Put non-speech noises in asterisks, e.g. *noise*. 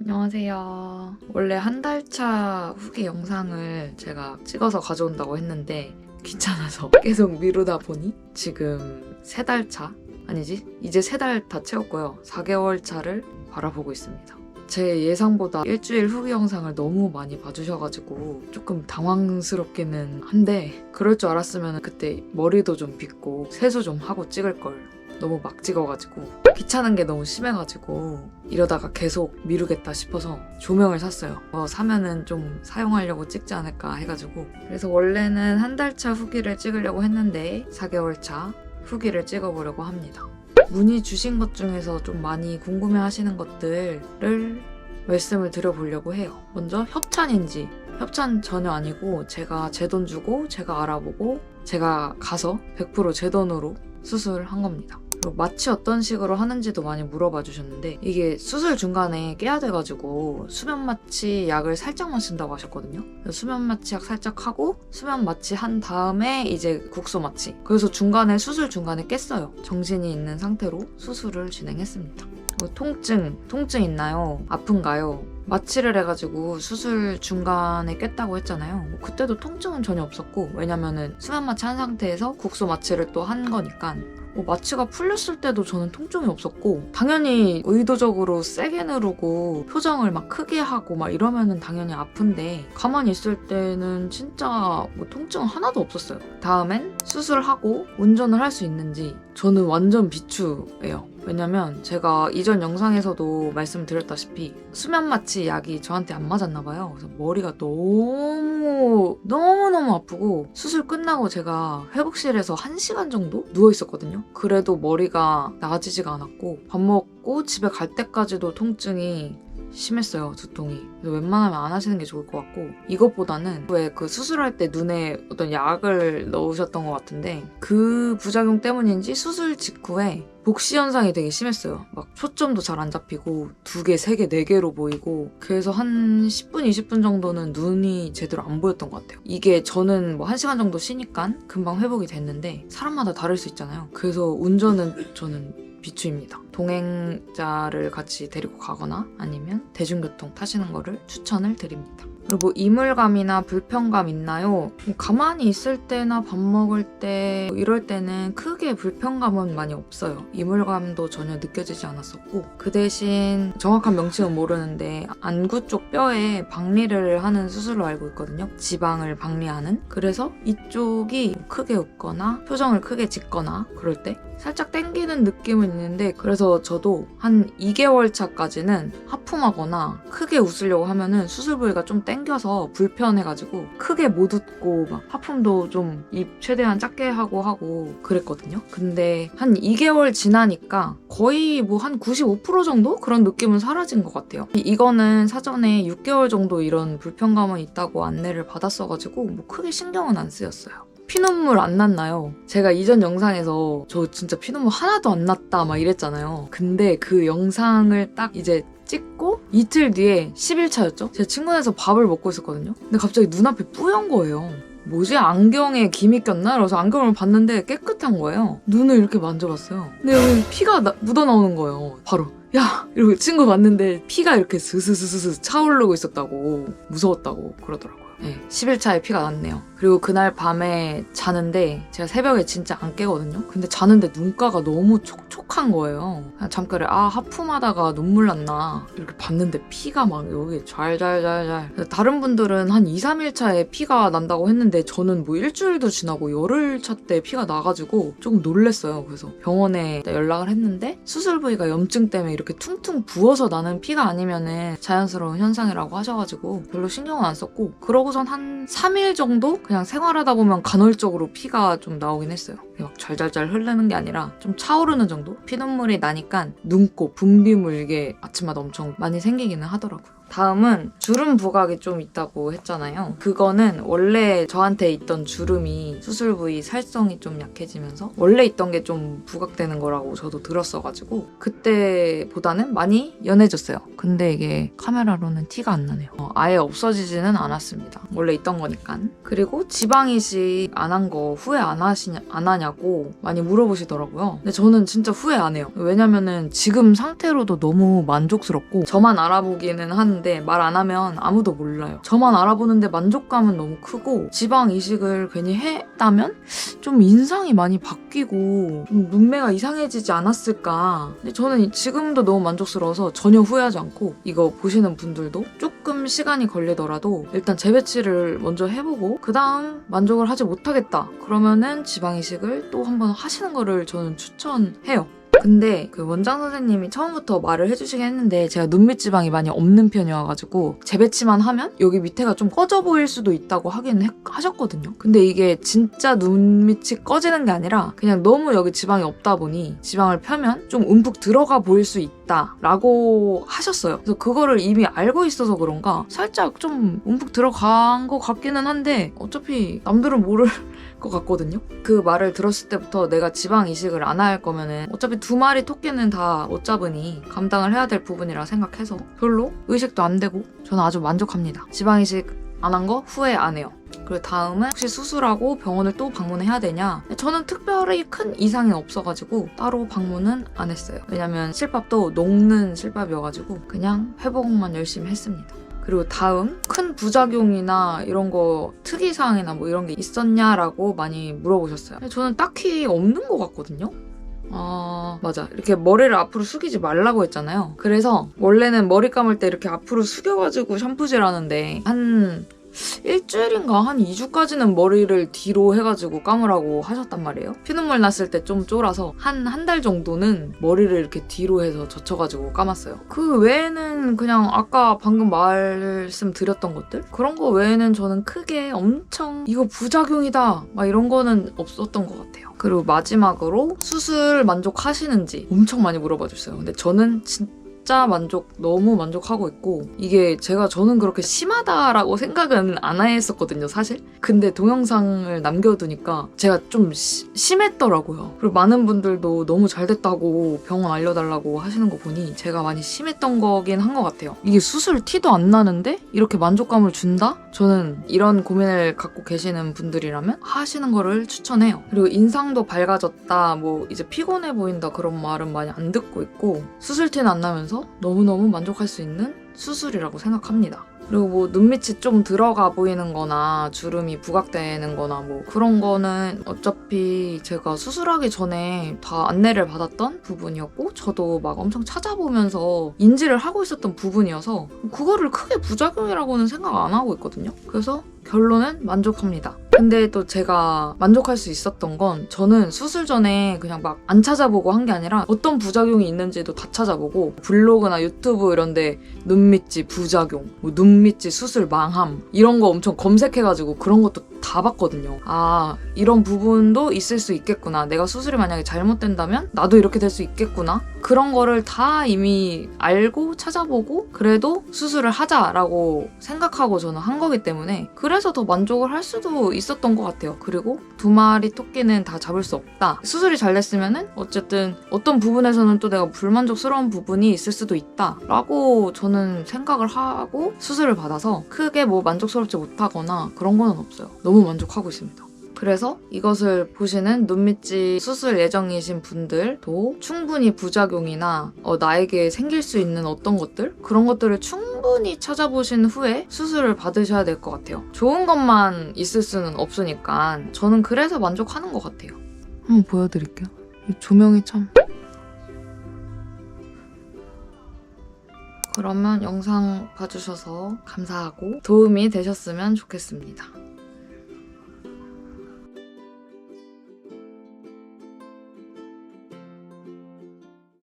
안녕하세요. 원래 한 달 차 후기 영상을 제가 찍어서 가져온다고 했는데 귀찮아서 *laughs* 계속 미루다 보니 지금 세 달 차, 아니지? 이제 세 달 다 채웠고요. 4개월 차를 바라보고 있습니다. 제 예상보다 일주일 후기 영상을 너무 많이 봐주셔가지고 조금 당황스럽기는 한데 그럴 줄 알았으면 그때 머리도 좀 빗고 세수 좀 하고 찍을 걸 너무 막 찍어가지고 귀찮은 게 너무 심해가지고 이러다가 계속 미루겠다 싶어서 조명을 샀어요. 어, 사면은 좀 사용하려고 찍지 않을까 해가지고 그래서 원래는 한 달 차 후기를 찍으려고 했는데 4개월 차 후기를 찍어보려고 합니다. 문의 주신 것 중에서 좀 많이 궁금해 하시는 것들을 말씀을 드려보려고 해요. 먼저 협찬인지 협찬 전혀 아니고 제가 제 돈 주고 제가 알아보고 제가 가서 100%제 돈으로 수술한 겁니다. 그리고 마취 어떤 식으로 하는지도 많이 물어봐 주셨는데 이게 수술 중간에 깨야 돼가지고 수면 마취 약을 살짝만 쓴다고 하셨거든요. 수면 마취 약 살짝 하고 수면 마취 한 다음에 이제 국소 마취. 그래서 중간에 수술 중간에 깼어요. 정신이 있는 상태로 수술을 진행했습니다. 뭐 통증, 통증 있나요? 아픈가요? 마취를 해가지고 수술 중간에 깼다고 했잖아요. 뭐 그때도 통증은 전혀 없었고 왜냐면은 수면 마취 한 상태에서 국소 마취를 또 한 거니까 뭐 마취가 풀렸을 때도 저는 통증이 없었고 당연히 의도적으로 세게 누르고 표정을 막 크게 하고 막 이러면은 당연히 아픈데 가만히 있을 때는 진짜 뭐 통증 하나도 없었어요. 다음엔 수술하고 운전을 할 수 있는지 저는 완전 비추예요. 왜냐면 제가 이전 영상에서도 말씀드렸다시피 수면 마취 약이 저한테 안 맞았나 봐요. 그래서 머리가 너무 너무너무 아프고 수술 끝나고 제가 회복실에서 1시간 정도 누워 있었거든요. 그래도 머리가 나아지지가 않았고 밥 먹고 집에 갈 때까지도 통증이 심했어요 두통이 웬만하면 안 하시는 게 좋을 것 같고 이것보다는 왜 그 수술할 때 눈에 어떤 약을 넣으셨던 것 같은데 그 부작용 때문인지 수술 직후에 복시 현상이 되게 심했어요. 막 초점도 잘 안 잡히고 두 개, 세 개, 네 개로 보이고 그래서 한 10분, 20분 정도는 눈이 제대로 안 보였던 것 같아요. 이게 저는 뭐 1시간 정도 쉬니까 금방 회복이 됐는데 사람마다 다를 수 있잖아요. 그래서 운전은 저는 비추입니다. 동행자를 같이 데리고 가거나 아니면 대중교통 타시는 거를 추천을 드립니다. 그리고 이물감이나 불편감 있나요? 뭐 가만히 있을 때나 밥 먹을 때 이럴 때는 크게 불편감은 많이 없어요. 이물감도 전혀 느껴지지 않았었고 그 대신 정확한 명칭은 모르는데 안구 쪽 뼈에 박리를 하는 수술로 알고 있거든요. 지방을 박리하는. 그래서 이쪽이 크게 웃거나 표정을 크게 짓거나 그럴 때 살짝 땡기는 느낌은 있는데 그래서 저도 한 2개월 차까지는 하품하거나 크게 웃으려고 하면은 수술 부위가 좀 땡겨서 불편해가지고 크게 못 웃고 막 하품도 좀 입 최대한 작게 하고 하고 그랬거든요. 근데 한 2개월 지나니까 거의 뭐 한 95% 정도 그런 느낌은 사라진 것 같아요. 이- 이거는 사전에 6개월 정도 이런 불편감은 있다고 안내를 받았어가지고 뭐 크게 신경은 안 쓰였어요. 피눈물 안 났나요? 제가 이전 영상에서 저 진짜 피눈물 하나도 안 났다 막 이랬잖아요. 근데 그 영상을 딱 이제 찍고 이틀 뒤에 10일차였죠? 제 친구네에서 밥을 먹고 있었거든요. 근데 갑자기 눈앞에 뿌연 거예요. 뭐지? 안경에 김이 꼈나? 그래서 안경을 봤는데 깨끗한 거예요. 눈을 이렇게 만져봤어요. 근데 여기 피가 나- 묻어나오는 거예요. 바로. 야! 이러고 친구 봤는데 피가 이렇게 스스스스스 차오르고 있었다고 무서웠다고 그러더라고요. 네, 10일차에 피가 났네요. 그리고 그날 밤에 자는데 제가 새벽에 진짜 안 깨거든요. 근데 자는데 눈가가 너무 촉촉한 거예요. 그냥 잠깐에 아 하품하다가 눈물 났나 이렇게 봤는데 피가 막 여기 잘잘잘잘. 다른 분들은 한 2, 3일 차에 피가 난다고 했는데 저는 뭐 일주일도 지나고 열흘 차 때 피가 나가지고 조금 놀랬어요. 그래서 병원에 연락을 했는데 수술 부위가 염증 때문에 이렇게 퉁퉁 부어서 나는 피가 아니면은 자연스러운 현상이라고 하셔가지고 별로 신경은 안 썼고 그러고 선 한 3일 정도 그냥 생활하다 보면 간헐적으로 피가 좀 나오긴 했어요. 막 잘잘잘 흐르는 게 아니라 좀 차오르는 정도? 피눈물이 나니까 눈곱, 분비물 이게 아침마다 엄청 많이 생기기는 하더라고요. 다음은 주름 부각이 좀 있다고 했잖아요. 그거는 원래 저한테 있던 주름이 수술 부위 살성이 좀 약해지면서 원래 있던 게 좀 부각되는 거라고 저도 들었어가지고 그때보다는 많이 연해졌어요. 근데 이게 카메라로는 티가 안 나네요. 어, 아예 없어지지는 않았습니다. 원래 있던 거니까. 그리고 지방 이식 안 한 거 후회 안 하시냐 안 하냐고 많이 물어보시더라고요. 근데 저는 진짜 후회 안 해요. 왜냐면은 지금 상태로도 너무 만족스럽고 저만 알아보기는 하는데 말 안 하면 아무도 몰라요. 저만 알아보는데 만족감은 너무 크고 지방 이식을 괜히 했다면 좀 인상이 많이 바뀌고 좀 눈매가 이상해지지 않았을까. 근데 저는 지금도 너무 만족스러워서 전혀 후회하지 않고 이거 보시는 분들도 조금 시간이 걸리더라도 일단 재배치를 먼저 해보고 그 다음 만족을 하지 못하겠다. 그러면은 지방 이식을 또 한번 하시는 거를 저는 추천해요. 근데 그 원장 선생님이 처음부터 말을 해주시긴 했는데 제가 눈밑 지방이 많이 없는 편이어가지고 재배치만 하면 여기 밑에가 좀 꺼져 보일 수도 있다고 하긴 했- 하셨거든요. 근데 이게 진짜 눈밑이 꺼지는 게 아니라 그냥 너무 여기 지방이 없다 보니 지방을 펴면 좀 움푹 들어가 보일 수 있다라고 하셨어요. 그래서 그거를 이미 알고 있어서 그런가 살짝 좀 움푹 들어간 것 같기는 한데 어차피 남들은 모를 것 같거든요. 그 말을 들었을 때부터 내가 지방 이식을 안 할 거면은 어차피 두 마리 토끼는 다 못 잡으니 감당을 해야 될 부분이라 생각해서 별로 의식도 안 되고 저는 아주 만족합니다. 지방 이식 안 한 거 후회 안 해요. 그리고 다음은 혹시 수술하고 병원을 또 방문해야 되냐? 저는 특별히 큰 이상이 없어가지고 따로 방문은 안 했어요. 왜냐면 실밥도 녹는 실밥이어가지고 그냥 회복만 열심히 했습니다. 그리고 다음 큰 부작용이나 이런 거 특이사항이나 뭐 이런 게 있었냐라고 많이 물어보셨어요. 저는 딱히 없는 것 같거든요. 아, 맞아. 이렇게 머리를 앞으로 숙이지 말라고 했잖아요. 그래서 원래는 머리 감을 때 이렇게 앞으로 숙여가지고 샴푸질 하는데 한 일주일인가 한 2주까지는 머리를 뒤로 해가지고 감으라고 하셨단 말이에요. 피눈물 났을 때 좀 쫄아서 한 한 달 정도는 머리를 이렇게 뒤로 해서 젖혀가지고 감았어요. 그 외에는 그냥 아까 방금 말씀드렸던 것들 그런 거 외에는 저는 크게 엄청 이거 부작용이다 막 이런 거는 없었던 것 같아요. 그리고 마지막으로 수술 만족하시는지 엄청 많이 물어봐 주세요. 근데 저는 진짜 만족 너무 만족하고 있고 이게 제가 저는 그렇게 심하다라고 생각은 안 했었거든요 사실. 근데 동영상을 남겨두니까 제가 좀 시- 심했더라고요. 그리고 많은 분들도 너무 잘 됐다고 병원 알려달라고 하시는 거 보니 제가 많이 심했던 거긴 한 것 같아요. 이게 수술 티도 안 나는데 이렇게 만족감을 준다? 저는 이런 고민을 갖고 계시는 분들이라면 하시는 거를 추천해요. 그리고 인상도 밝아졌다 뭐 이제 피곤해 보인다 그런 말은 많이 안 듣고 있고 수술 티는 안 나면서 너무너무 만족할 수 있는 수술이라고 생각합니다. 그리고 뭐 눈밑이 좀 들어가 보이는 거나 주름이 부각되는 거나 뭐 그런 거는 어차피 제가 수술하기 전에 다 안내를 받았던 부분이었고 저도 막 엄청 찾아보면서 인지를 하고 있었던 부분이어서 그거를 크게 부작용이라고는 생각 안 하고 있거든요. 그래서 결론은 만족합니다. 근데 또 제가 만족할 수 있었던 건 저는 수술 전에 그냥 막 안 찾아보고 한 게 아니라 어떤 부작용이 있는지도 다 찾아보고 블로그나 유튜브 이런데 눈 밑지 부작용, 뭐 눈 밑지 수술 망함 이런 거 엄청 검색해가지고 그런 것도 다 봤거든요. 아 이런 부분도 있을 수 있겠구나. 내가 수술이 만약에 잘못된다면 나도 이렇게 될 수 있겠구나. 그런 거를 다 이미 알고 찾아보고 그래도 수술을 하자라고 생각하고 저는 한 거기 때문에 그래서 더 만족을 할 수도 있었던 것 같아요. 그리고 두 마리 토끼는 다 잡을 수 없다. 수술이 잘 됐으면은 어쨌든 어떤 부분에서는 또 내가 불만족스러운 부분이 있을 수도 있다라고 저는 생각을 하고 수술을 받아서 크게 뭐 만족스럽지 못하거나 그런 거는 없어요. 너무 만족하고 있습니다. 그래서 이것을 보시는 눈밑지 수술 예정이신 분들도 충분히 부작용이나 어, 나에게 생길 수 있는 어떤 것들 그런 것들을 충분히 찾아보신 후에 수술을 받으셔야 될 것 같아요. 좋은 것만 있을 수는 없으니까 저는 그래서 만족하는 것 같아요. 한번 보여드릴게요. 이 조명이 참. 그러면 영상 봐주셔서 감사하고 도움이 되셨으면 좋겠습니다.